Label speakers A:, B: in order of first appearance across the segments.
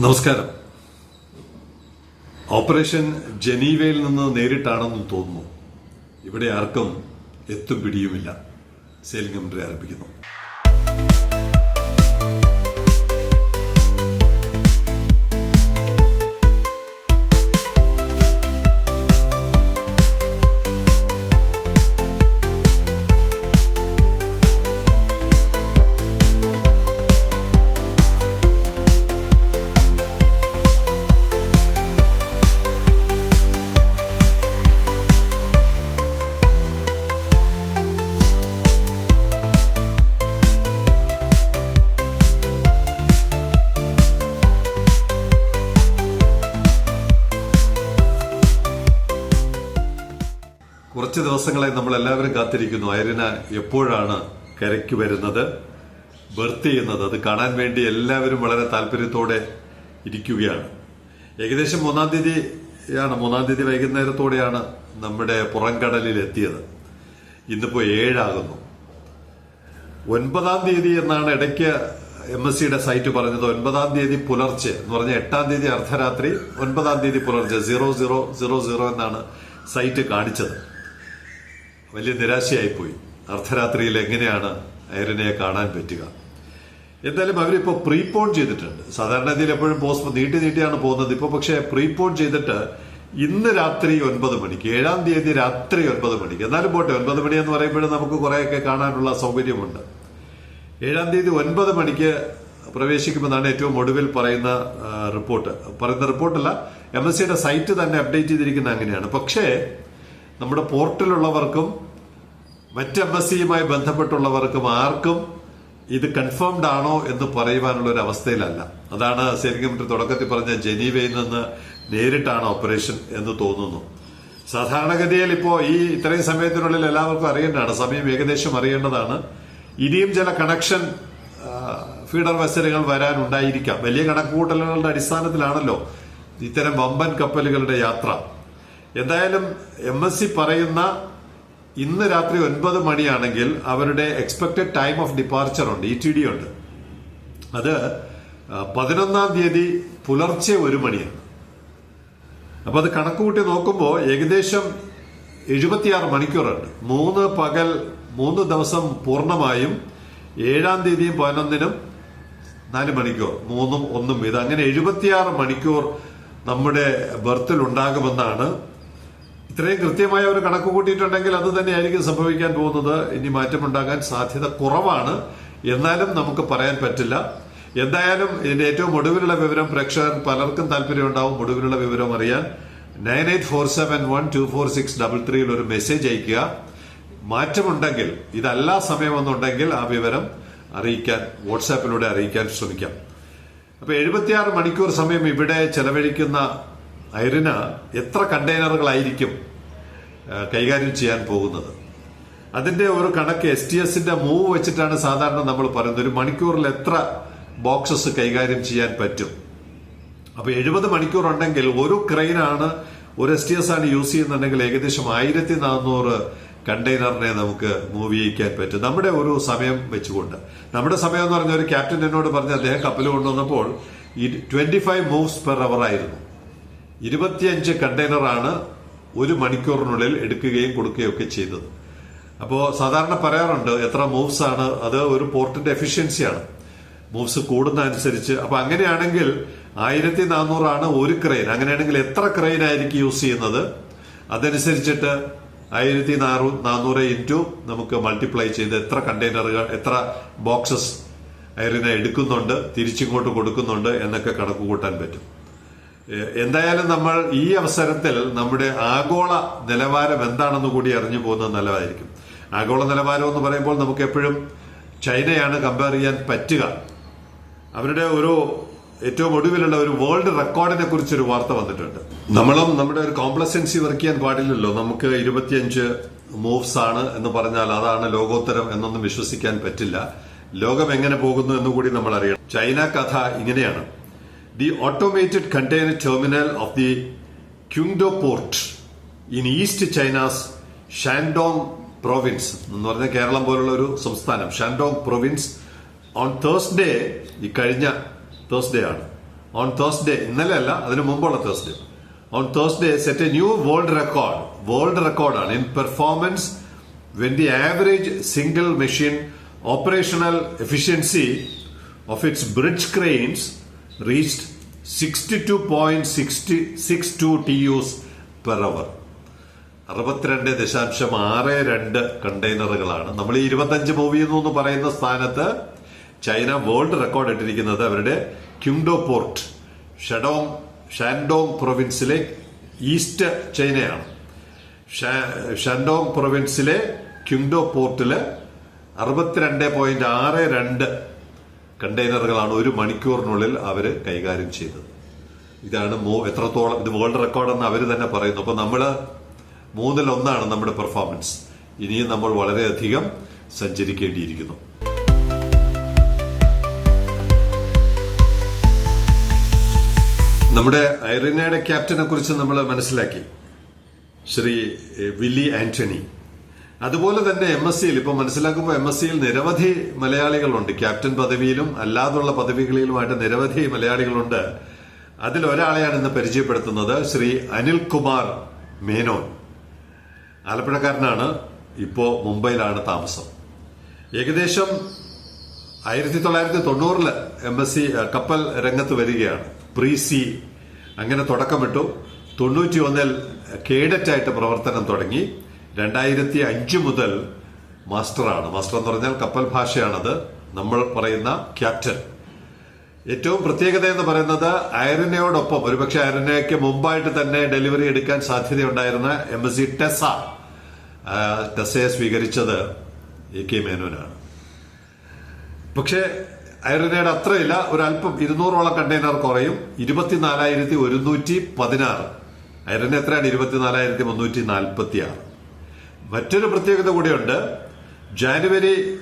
A: നമസ്കാരം. ഓപ്പറേഷൻ ജനീവയിൽ നിന്ന് നേരിട്ടാണെന്ന് തോന്നുന്നു. ഇവിടെ ആർക്കും എത്തും പിടിയുമില്ല. കമ്പനി ആരംഭിക്കുന്നു. കുറച്ച് ദിവസങ്ങളായി നമ്മൾ എല്ലാവരും കാത്തിരിക്കുന്നു. ഐറിന എപ്പോഴാണ് കരയ്ക്ക് വരുന്നത്? ബർത്ത് ചെയ്യുന്നത്. അത് കാണാൻ വേണ്ടി എല്ലാവരും വളരെ താല്പര്യത്തോടെ ഇരിക്കുകയാണ്. ഏകദേശം മൂന്നാം തീയതിയാണ് മൂന്നാം തീയതി വൈകുന്നേരത്തോടെയാണ് നമ്മുടെ പുറംകടലിൽ എത്തിയത്. ഇന്നിപ്പോ ഏഴാകുന്നു. ഒൻപതാം തീയതി എന്നാണ് ഇടയ്ക്ക് എം എസ് സിയുടെ സൈറ്റ് പറഞ്ഞത്. ഒൻപതാം തീയതി പുലർച്ചെ എന്ന് പറഞ്ഞ എട്ടാം തീയതി അർദ്ധരാത്രി ഒൻപതാം തീയതി പുലർച്ചെ സീറോ സീറോ സീറോ സീറോ എന്നാണ് സൈറ്റ് കാണിച്ചത്. വലിയ നിരാശയായിപ്പോയി. അർദ്ധരാത്രിയിൽ എങ്ങനെയാണ് ഐറിനെ കാണാൻ പറ്റുക? എന്തായാലും അവരിപ്പോ പ്രീപോൺ ചെയ്തിട്ടുണ്ട്. സാധാരണ ഇതിൽ എപ്പോഴും പോസ്റ്റ് നീട്ടി നീട്ടിയാണ് പോകുന്നത്. ഇപ്പൊ പക്ഷേ പ്രീപോൺ ചെയ്തിട്ട് ഇന്ന് രാത്രി ഒൻപത് മണിക്ക് ഏഴാം തീയതി രാത്രി ഒൻപത് മണിക്ക് എന്നാലും പോട്ടെ ഒൻപത് മണി എന്ന് പറയുമ്പോഴും നമുക്ക് കുറേയൊക്കെ കാണാനുള്ള സൗകര്യമുണ്ട്. ഏഴാം തീയതി ഒൻപത് മണിക്ക് പ്രവേശിക്കുമെന്നാണ് ഏറ്റവും ഒടുവിൽ പറയുന്ന റിപ്പോർട്ട്. പറയുന്ന റിപ്പോർട്ടല്ല എം എസ് സിയുടെ സൈറ്റ് തന്നെ അപ്ഡേറ്റ് ചെയ്തിരിക്കുന്ന അങ്ങനെയാണ്. പക്ഷേ നമ്മുടെ പോർട്ടലുള്ളവർക്കും മറ്റ് എംബസിയുമായി ബന്ധപ്പെട്ടുള്ളവർക്കും ആർക്കും ഇത് കൺഫേംഡ് ആണോ എന്ന് പറയുവാനുള്ള ഒരു അവസ്ഥയിലല്ല. അതാണ് ശരിക്കും തുടക്കത്തിൽ പറഞ്ഞ ജനീവയിൽ നിന്ന് നേരിട്ടാണ് ഓപ്പറേഷൻ എന്ന് തോന്നുന്നു. സാധാരണഗതിയിൽ ഇപ്പോൾ ഈ ഇത്രയും സമയത്തിനുള്ളിൽ എല്ലാവർക്കും അറിയേണ്ടതാണ് സമയം ഏകദേശം അറിയേണ്ടതാണ്. ഇനിയും ചില കണക്ഷൻ ഫീഡർ വെസലുകൾ വരാനുണ്ടായിരിക്കാം. വലിയ കണക്കുകൂട്ടലുകളുടെ അടിസ്ഥാനത്തിലാണല്ലോ ഇത്തരം വമ്പൻ കപ്പലുകളുടെ യാത്ര. എന്തായാലും എം എസ് സി പറയുന്ന ഇന്ന് രാത്രി ഒൻപത് മണിയാണെങ്കിൽ അവരുടെ എക്സ്പെക്ടഡ് ടൈം ഓഫ് ഡിപ്പാർച്ചർ ഉണ്ട് ഇ ടി ഡി ഉണ്ട്. അത് പതിനൊന്നാം തീയതി പുലർച്ചെ ഒരു മണിയാണ്. അപ്പൊ അത് കണക്കുകൂട്ടി നോക്കുമ്പോൾ ഏകദേശം എഴുപത്തിയാറ് മണിക്കൂറുണ്ട്. മൂന്ന് പകൽ മൂന്ന് ദിവസം പൂർണമായും ഏഴാം തീയതിയും പതിനൊന്നിനും നാല് മണിക്കൂർ മൂന്നും ഒന്നും ഇത് അങ്ങനെ എഴുപത്തിയാറ് മണിക്കൂർ നമ്മുടെ ബർത്തിൽ ഉണ്ടാകുമെന്നാണ് ഇത്രയും കൃത്യമായ ഒരു കണക്ക് കൂട്ടിയിട്ടുണ്ടെങ്കിൽ അത് തന്നെയായിരിക്കും സംഭവിക്കാൻ പോകുന്നത്. ഇനി മാറ്റമുണ്ടാകാൻ സാധ്യത കുറവാണ്. എന്നാലും നമുക്ക് പറയാൻ പറ്റില്ല. എന്തായാലും ഇതിന്റെ ഏറ്റവും ഒടുവിലുള്ള വിവരം പ്രേക്ഷകർ പലർക്കും താല്പര്യമുണ്ടാവും. ഒടുവിലുള്ള വിവരം അറിയാൻ nine eight four seven one two four six double ത്രീയിൽ ഒരു മെസ്സേജ് അയക്കുക മാറ്റമുണ്ടെങ്കിൽ ഇതല്ല സമയമെന്നുണ്ടെങ്കിൽ ആ വിവരം അറിയിക്കാൻ വാട്സാപ്പിലൂടെ അറിയിക്കാൻ ശ്രമിക്കാം. അപ്പൊ എഴുപത്തിയാറ് മണിക്കൂർ സമയം ഇവിടെ ചെലവഴിക്കുന്ന ഐറിന എത്ര കണ്ടെയ്നറുകളായിരിക്കും? കൈകാര്യം ചെയ്യാൻ പോകുന്നത്. അതിന്റെ ഒരു കണക്ക് എസ് ടി എസിന്റെ മൂവ് വെച്ചിട്ടാണ് സാധാരണ നമ്മൾ പറയുന്നത്. ഒരു മണിക്കൂറിൽ എത്ര ബോക്സസ് കൈകാര്യം ചെയ്യാൻ പറ്റും? അപ്പൊ എഴുപത് മണിക്കൂർ ഉണ്ടെങ്കിൽ ഒരു ക്രെയിനാണ് ഒരു എസ് ടി എസ് ആണ് യൂസ് ചെയ്യുന്നുണ്ടെങ്കിൽ ഏകദേശം ആയിരത്തി നാനൂറ് കണ്ടെയ്നറിനെ നമുക്ക് മൂവ് ചെയ്യിക്കാൻ പറ്റും. നമ്മുടെ ഒരു സമയം വെച്ചുകൊണ്ട്. നമ്മുടെ സമയം എന്ന് പറഞ്ഞ ഒരു ക്യാപ്റ്റൻ എന്നോട് പറഞ്ഞ അദ്ദേഹം കപ്പൽ കൊണ്ടുവന്നപ്പോൾ twenty five moves per hour ആയിരുന്നു. ഇരുപത്തിയഞ്ച് കണ്ടെയ്നറാണ് ഒരു മണിക്കൂറിനുള്ളിൽ എടുക്കുകയും കൊടുക്കുകയും ഒക്കെ ചെയ്തത്. അപ്പോൾ സാധാരണ പറയാറുണ്ട് എത്ര മൂവ്സ് ആണ് അത് ഒരു പോർട്ടിന്റെ എഫിഷ്യൻസിയാണ് മൂവ്സ് കൂടുന്ന അനുസരിച്ച് അപ്പൊ അങ്ങനെയാണെങ്കിൽ ആയിരത്തി നാനൂറാണ് ഒരു ക്രെയിൻ അങ്ങനെയാണെങ്കിൽ എത്ര ക്രെയിൻ ആയിരിക്കും യൂസ് ചെയ്യുന്നത്? അതനുസരിച്ചിട്ട് ആയിരത്തി നാനൂറ് ഇന്റു നമുക്ക് മൾട്ടിപ്ലൈ ചെയ്ത് എത്ര കണ്ടെയ്നറുകൾ എത്ര ബോക്സസ് അയറിനെ എടുക്കുന്നുണ്ട് തിരിച്ചിങ്ങോട്ട് കൊടുക്കുന്നുണ്ട് എന്നൊക്കെ കണക്ക് കൂട്ടാൻ പറ്റും. എന്തായാലും നമ്മൾ ഈ അവസരത്തിൽ നമ്മുടെ ആഗോള നിലവാരം എന്താണെന്ന് കൂടി അറിഞ്ഞു പോകുന്നത് നല്ലതായിരിക്കും. ആഗോള നിലവാരം എന്ന് പറയുമ്പോൾ നമുക്ക് എപ്പോഴും ചൈനയാണ് കമ്പയർ ചെയ്യാൻ പറ്റുക. അവരുടെ ഒരു ഏറ്റവും ഒടുവിലുള്ള ഒരു വേൾഡ് റെക്കോർഡിനെ കുറിച്ച് ഒരു വാർത്ത വന്നിട്ടുണ്ട്. നമ്മളും നമ്മുടെ ഒരു കോംപ്ലസൻസി വർക്ക് ചെയ്യാൻ പാടില്ലല്ലോ. നമുക്ക് ഇരുപത്തിയഞ്ച് മൂവ്സ് ആണ് എന്ന് പറഞ്ഞാൽ അതാണ് ലോകോത്തരം എന്നൊന്നും വിശ്വസിക്കാൻ പറ്റില്ല. ലോകം എങ്ങനെ പോകുന്നു എന്ന് കൂടി നമ്മൾ അറിയണം ചൈന കഥ ഇങ്ങനെയാണ്. The automated container terminal of the Qingdao port in east China's Shandong province എന്ന് പറഞ്ഞ കേരളം പോലുള്ള ഒരു സംസ്ഥാനം ഷാൻഡോങ് പ്രൊവിൻസ് ഓൺ തേഴ്സ്ഡേ ഈ കഴിഞ്ഞ തേഴ്സ്ഡേ ആണ്. ഓൺ തേഴ്സ്ഡേ ഇന്നലെ അല്ല അതിനു മുമ്പുള്ള Thursday on Thursday set a new world record world റെക്കോർഡാണ് in performance when the average single machine operational efficiency of its bridge cranes reached sixty TUs per hour. അറുപത്തിരണ്ട് ദശാംശം ആറ് രണ്ട് കണ്ടെയ്നറുകളാണ് നമ്മൾ ഈ ഇരുപത്തഞ്ച് മൂവി എന്ന് പറയുന്ന സ്ഥാനത്ത് ചൈന വേൾഡ് റെക്കോർഡ് ഇട്ടിരിക്കുന്നത് അവരുടെ ക്യുങ്ഡോ പോർട്ട് ഷഡോങ് ഷാൻഡോങ് പ്രൊവിൻസിലെ ഈസ്റ്റ് ചൈനയാണ് ഷാൻഡോങ് പ്രൊവിൻസിലെ ക്യുങ്ഡോ പോർട്ടിൽ അറുപത്തിരണ്ട് പോയിന്റ് ആറ് രണ്ട് കണ്ടെയ്നറുകളാണ് ഒരു മണിക്കൂറിനുള്ളിൽ അവർ കൈകാര്യം ചെയ്തത്. ഇതാണ് എത്രത്തോളം ഇത് വേൾഡ് റെക്കോർഡെന്ന് അവർ തന്നെ പറയുന്നു. അപ്പൊ നമ്മൾ മൂന്നിൽ ഒന്നാണ് നമ്മുടെ പെർഫോമൻസ്. ഇനിയും നമ്മൾ വളരെയധികം സഞ്ചരിക്കേണ്ടിയിരിക്കുന്നു. നമ്മുടെ ഐറിനയുടെ ക്യാപ്റ്റനെ കുറിച്ച് നമ്മൾ മനസ്സിലാക്കി. ശ്രീ വില്ലി ആന്റണി. അതുപോലെ തന്നെ എം എസ് സിയിൽ ഇപ്പൊ മനസ്സിലാക്കുമ്പോൾ എം എസ് സിയിൽ നിരവധി മലയാളികളുണ്ട്. ക്യാപ്റ്റൻ പദവിയിലും അല്ലാതുള്ള പദവികളിലുമായിട്ട് നിരവധി മലയാളികളുണ്ട്. അതിൽ ഒരാളെയാണ് ഇന്ന് പരിചയപ്പെടുത്തുന്നത് ശ്രീ അനിൽകുമാർ മേനോൻ. ആലപ്പുഴക്കാരനാണ് ഇപ്പോ മുംബൈയിലാണ് താമസം. ഏകദേശം ആയിരത്തി തൊള്ളായിരത്തി തൊണ്ണൂറിൽ എം എസ് സി കപ്പൽ രംഗത്ത് വരികയാണ്. പ്രീ സി അങ്ങനെ തുടക്കമിട്ടു. തൊണ്ണൂറ്റി ഒന്നിൽ കേഡറ്റായിട്ട് പ്രവർത്തനം തുടങ്ങി. രണ്ടായിരത്തി അഞ്ച് മുതൽ മാസ്റ്ററാണ്. മാസ്റ്റർ എന്ന് പറഞ്ഞാൽ കപ്പൽ ഭാഷയാണത്. നമ്മൾ പറയുന്ന ക്യാപ്റ്റൻ. ഏറ്റവും പ്രത്യേകത എന്ന് പറയുന്നത് അയറിനയോടൊപ്പം ഒരുപക്ഷെ അയറിനയ്ക്ക് മുമ്പായിട്ട് തന്നെ ഡെലിവറി എടുക്കാൻ സാധ്യതയുണ്ടായിരുന്ന എം എസ് സി ടെസ ടെസയെ സ്വീകരിച്ചത് എ കെ മേനോനാണ്. പക്ഷേ അയരനയുടെ അത്രയില്ല. ഒരല്പം ഇരുന്നൂറോളം കണ്ടെയ്നർ കുറയും. ഇരുപത്തിനാലായിരത്തി ഒരുന്നൂറ്റി പതിനാറ്. ഐറിന് എത്രയാണ്? ഇരുപത്തിനാലായിരത്തി മുന്നൂറ്റി നാൽപ്പത്തി ആറ് മറ്റൊരു പ്രത്യേകത കൂടിയുണ്ട്. ജാനുവരി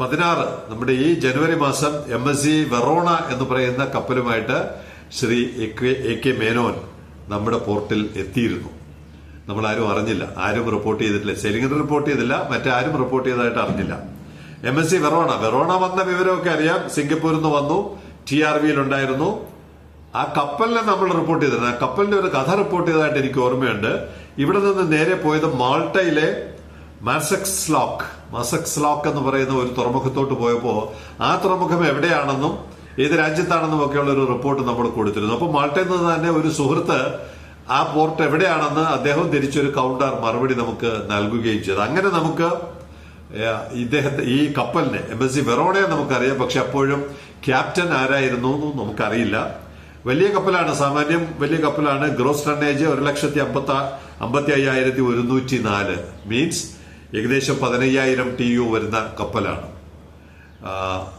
A: പതിനാറ് നമ്മുടെ ഈ ജനുവരി മാസം എം എസ് സി വെറോണ എന്ന് പറയുന്ന കപ്പലുമായിട്ട് ശ്രീ എ കെ- മേനോൻ നമ്മുടെ പോർട്ടിൽ എത്തിയിരുന്നു. നമ്മൾ ആരും അറിഞ്ഞില്ല. ആരും റിപ്പോർട്ട് ചെയ്തിട്ടില്ല. സെലിംഗൻ റിപ്പോർട്ട് ചെയ്തില്ല. മറ്റാരും റിപ്പോർട്ട് ചെയ്തതായിട്ട് അറിഞ്ഞില്ല. M S C Verona. Verona വന്ന വിവരമൊക്കെ അറിയാം. സിംഗപ്പൂരിൽ നിന്ന് വന്നു. ടി ആർ വിയിൽ ഉണ്ടായിരുന്നു. ആ കപ്പലിനെ നമ്മൾ റിപ്പോർട്ട് ചെയ്തിരുന്നു. ആ കപ്പലിന്റെ ഒരു കഥ റിപ്പോർട്ട് ചെയ്തതായിട്ട് എനിക്ക് ഓർമ്മയുണ്ട്. ഇവിടെ നിന്ന് നേരെ പോയത് മാൾട്ടയിലെ മാസക്സ് ലോക്ക് മാസക്സ് ലോക്ക് എന്ന് പറയുന്ന ഒരു തുറമുഖത്തോട്ട് പോയപ്പോ ആ തുറമുഖം എവിടെയാണെന്നും ഏത് രാജ്യത്താണെന്നും ഒക്കെയുള്ള ഒരു റിപ്പോർട്ട് നമ്മൾ കൊടുത്തിരുന്നു. അപ്പൊ മാൾട്ടയിൽ നിന്ന് തന്നെ ഒരു സുഹൃത്ത് ആ പോർട്ട് എവിടെയാണെന്ന് അദ്ദേഹം തിരിച്ചൊരു കൗണ്ടർ മറുപടി നമുക്ക് നൽകുകയും ചെയ്തു. അങ്ങനെ നമുക്ക് ഇദ്ദേഹത്തെ ഈ കപ്പലിനെ എം എസ് സി വെറോണയെ നമുക്കറിയാം. പക്ഷെ അപ്പോഴും ക്യാപ്റ്റൻ ആരായിരുന്നു എന്നും നമുക്കറിയില്ല. വലിയ കപ്പലാണ് സാമാന്യം വലിയ കപ്പലാണ്. ഗ്രോസ് ടണ്ണേജ് ഒരു ലക്ഷത്തി അമ്പത്തി അമ്പത്തി അയ്യായിരത്തി ഒരുന്നൂറ്റി നാല് മീൻസ് ഏകദേശം പതിനയ്യായിരം ടി യു വരുന്ന കപ്പലാണ്.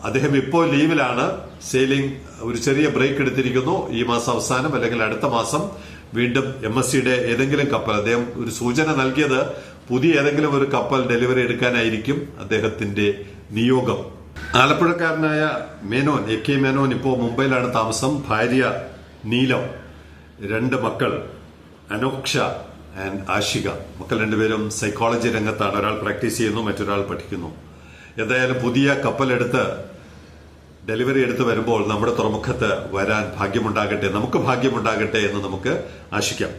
A: അദ്ദേഹം ഇപ്പോൾ ലീവിലാണ്. സെയിലിംഗ് ഒരു ചെറിയ ബ്രേക്ക് എടുത്തിരിക്കുന്നു. ഈ മാസം അവസാനം അല്ലെങ്കിൽ അടുത്ത മാസം വീണ്ടും എം എസ് സിയുടെ ഏതെങ്കിലും കപ്പൽ. അദ്ദേഹം ഒരു സൂചന നൽകിയത് പുതിയ ഏതെങ്കിലും ഒരു കപ്പൽ ഡെലിവറി എടുക്കാനായിരിക്കും അദ്ദേഹത്തിന്റെ നിയോഗം. ആലപ്പുഴക്കാരനായ മേനോൻ എ കെ മേനോൻ ഇപ്പോൾ മുംബൈയിലാണ് താമസം. ഭാര്യ നീലം രണ്ട് മക്കൾ അനോക്ഷ ആൻഡ് ആഷിക മക്കൾ രണ്ടുപേരും സൈക്കോളജി രംഗത്താണ്. ഒരാൾ പ്രാക്ടീസ് ചെയ്യുന്നു മറ്റൊരാൾ പഠിക്കുന്നു. എന്തായാലും പുതിയ കപ്പലെടുത്ത് ഡെലിവറി എടുത്ത് വരുമ്പോൾ നമ്മുടെ തുറമുഖത്ത് വരാൻ ഭാഗ്യമുണ്ടാകട്ടെ നമുക്ക് ഭാഗ്യമുണ്ടാകട്ടെ എന്ന് നമുക്ക് ആശിക്കാം.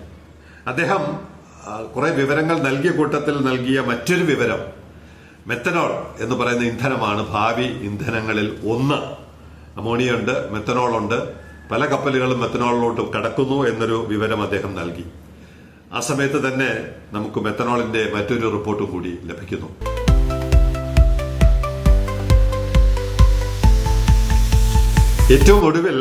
A: അദ്ദേഹം കുറെ വിവരങ്ങൾ നൽകിയ കൂട്ടത്തിൽ നൽകിയ മറ്റൊരു വിവരം. മെത്തനോൾ എന്ന് പറയുന്ന ഇന്ധനമാണ് ഭാവി ഇന്ധനങ്ങളിൽ ഒന്ന്. അമോണിയ ഉണ്ട് മെത്തനോൾ ഉണ്ട്. പല കപ്പലുകളും മെത്തനോളിലോട്ട് കടക്കുന്നു എന്നൊരു വിവരം അദ്ദേഹം നൽകി. ആ സമയത്ത് തന്നെ നമുക്ക് മെത്തനോളിന്റെ മറ്റൊരു റിപ്പോർട്ട് കൂടി ലഭിക്കുന്നു. ഏറ്റവും ഒടുവിൽ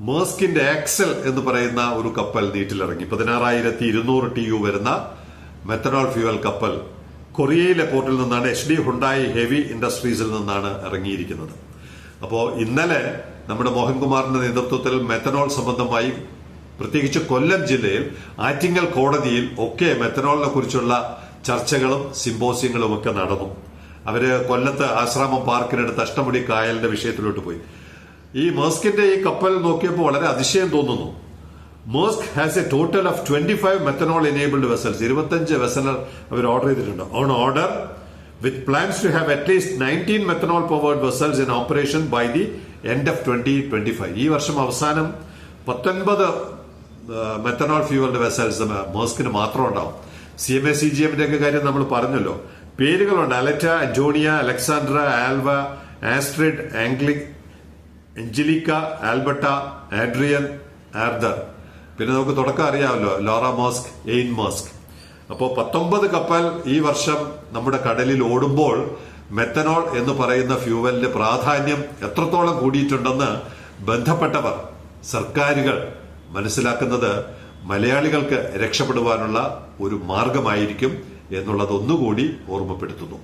A: മേസ്കിന്റെ ആക്സൽ എന്ന് പറയുന്ന ഒരു കപ്പൽ നീറ്റിലിറങ്ങി. പതിനാറായിരത്തി ഇരുന്നൂറ് ടി യു വരുന്ന മെത്തനോൾ ഫ്യൂവൽ കപ്പൽ കൊറിയയിലെ പോർട്ടിൽ നിന്നാണ് എച്ച് ഡി ഹുണ്ടായി ഹെവി ഇൻഡസ്ട്രീസിൽ നിന്നാണ് ഇറങ്ങിയിരിക്കുന്നത്. അപ്പോൾ ഇന്നലെ നമ്മുടെ മോഹൻകുമാറിന്റെ നേതൃത്വത്തിൽ മെത്തനോൾ സംബന്ധമായി പ്രത്യേകിച്ച് കൊല്ലം ജില്ലയിൽ ആറ്റിങ്ങൽ കോടതിയിൽ ഒക്കെ മെത്തനോളിനെ കുറിച്ചുള്ള ചർച്ചകളും സിമ്പോസിയങ്ങളും ഒക്കെ നടന്നു. അവർ കൊല്ലത്ത് ആശ്രാമം പാർക്കിനടുത്ത് അഷ്ടമുടി കായലിന്റെ വിഷയത്തിലോട്ട് പോയി. ഈ മേസ്കിന്റെ ഈ കപ്പൽ നോക്കിയപ്പോൾ വളരെ അതിശയം തോന്നുന്നു. Maersk has a total of twenty five methanol enabled vessels ഇരുപത്തഞ്ച് വെസലർ അവർ ഓർഡർ ചെയ്തിട്ടുണ്ട്. On order with plans to have at least nineteen methanol powered vessels in operation by the end of twenty twenty five ഈ വർഷം അവസാനം പത്തൊൻപത് methanol fuelled vessels മോസ്കിന് മാത്രം ഉണ്ടാവും. C M A C G എമ്മിന്റെ ഒക്കെ കാര്യം നമ്മൾ പറഞ്ഞല്ലോ. പേരുകളുണ്ട്. അലറ്റ Jonia Alexandra Alva Astrid Angelique Angelica Alberta Adrian Arthur. പിന്നെ നമുക്ക് തുടക്കം അറിയാമല്ലോ. Laura Maersk Ane Maersk. അപ്പോൾ പത്തൊമ്പത് കപ്പൽ ഈ വർഷം നമ്മുടെ കടലിൽ ഓടുമ്പോൾ മെത്തനോൾ എന്ന് പറയുന്ന ഫ്യൂവലിന്റെ പ്രാധാന്യം എത്രത്തോളം കൂടിയിട്ടുണ്ടെന്ന് ബന്ധപ്പെട്ടവർ സർക്കാരുകൾ മനസ്സിലാക്കുന്നത് മലയാളികൾക്ക് രക്ഷപ്പെടുവാനുള്ള ഒരു മാർഗമായിരിക്കും എന്നുള്ളത് ഒന്നുകൂടി ഓർമ്മപ്പെടുത്തുന്നു.